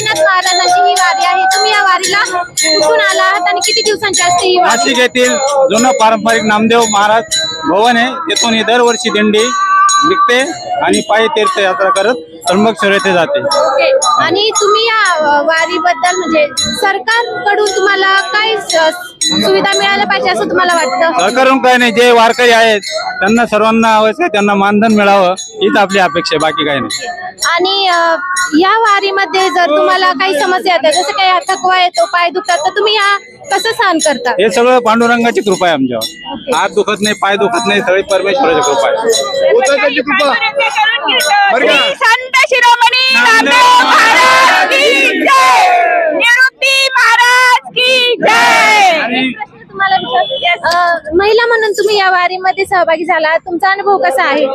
गणपतीनाथ महाराजांची ही वारी आहे. तुम्ही या वारीला कुठून आला आहात आणि किती दिवसांची असते ही वारी? नाशिक येथील जुनं पारंपरिक नामदेव महाराज भवन आहे तिथून ही दरवर्षी दिंडी निघते आणि पायी तीर्थयात्रा करत त्र्यंबकेश्वर येथे जाते. ओके. आणि तुम्ही या वारीबद्दल म्हणजे सरकारकडून तुम्हाला काय स- सुविधा मिळायला पाहिजे असं तुम्हाला वाटतं? सरकारकडून काय नाही जे वारकरी आहेत त्यांना सर्वांना आवश्यक आहे, त्यांना मानधन मिळावं हीच आपली अपेक्षा आहे बाकी काही नाही. आणि अ, या वारीमध्ये जर तुम्हाला काही समस्या येतात जसं काही थकवा येतो पाय दुखतात तर तुम्ही या कसं सहन करता? हे सगळं पांडुरंगाची कृपा आहे आमच्यावर. हात दुखत नाही पाय दुखत नाही सगळी परमेश्वराची कृपा आहे. श्री संत शिरोमणी नामदेव महाराज की जय निवृत्ती महाराज की जय आणि तुम्हाला विचार- अ, महिला म्हणून तुम्ही या वारीमध्ये सहभागी झाला. तुमचा अनुभव कसा आहे?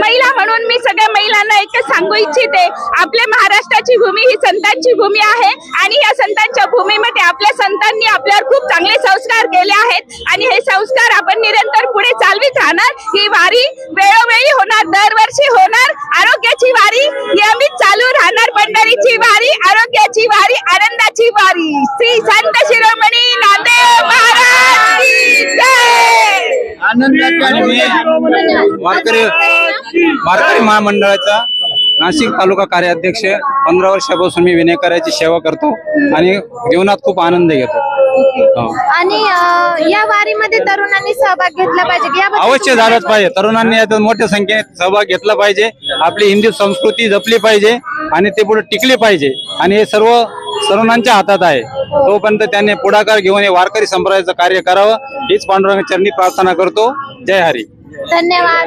महिला म्हणून मी सगळ्या महिलांना एकच सांगू इच्छिते. आपल्या महाराष्ट्राची भूमी ही संतांची भूमी आहे आणि या संतांच्या भूमीमध्ये आपल्या संतांनी आपल्यावर खूप चांगले संस्कार केले आहेत आणि हे संस्कार आपण निरंतर पुढे चालवीत राहणार. ही वारी वेळोवेळी होणार दरवर्षी होणार. आरोग्याची वारी नियमित चालू राहणार. पंढरीची वारी आरोग्याची वारी आनंदाची वारी. श्री संत शिरोमणी वारकरी वारकरी महामंडळाचा नाशिक तालुका कार्याध्यक्ष पंधरा वर्षापासून मी विनेकराची सेवा करतो आणि जीवनात खूप आनंद घेतो. हो. आणि या वारीमध्ये तरुणांनी सहभाग घेतला पाहिजे. अवश्य झालंच पाहिजे. तरुणांनी यात मोठ्या संख्येने सहभाग घेतला पाहिजे. आपली हिंदू संस्कृती जपली पाहिजे आणि ते पुढे टिकली पाहिजे. आणि हे सर्व तरुणांच्या हातात आहे. तोपर्यंत त्यांनी पुढाकार घेऊन हे वारकरी संप्रदायाचं कार्य करावं. हीच पांडुरंग चरणी प्रार्थना करतो. जय हरी. धन्यवाद.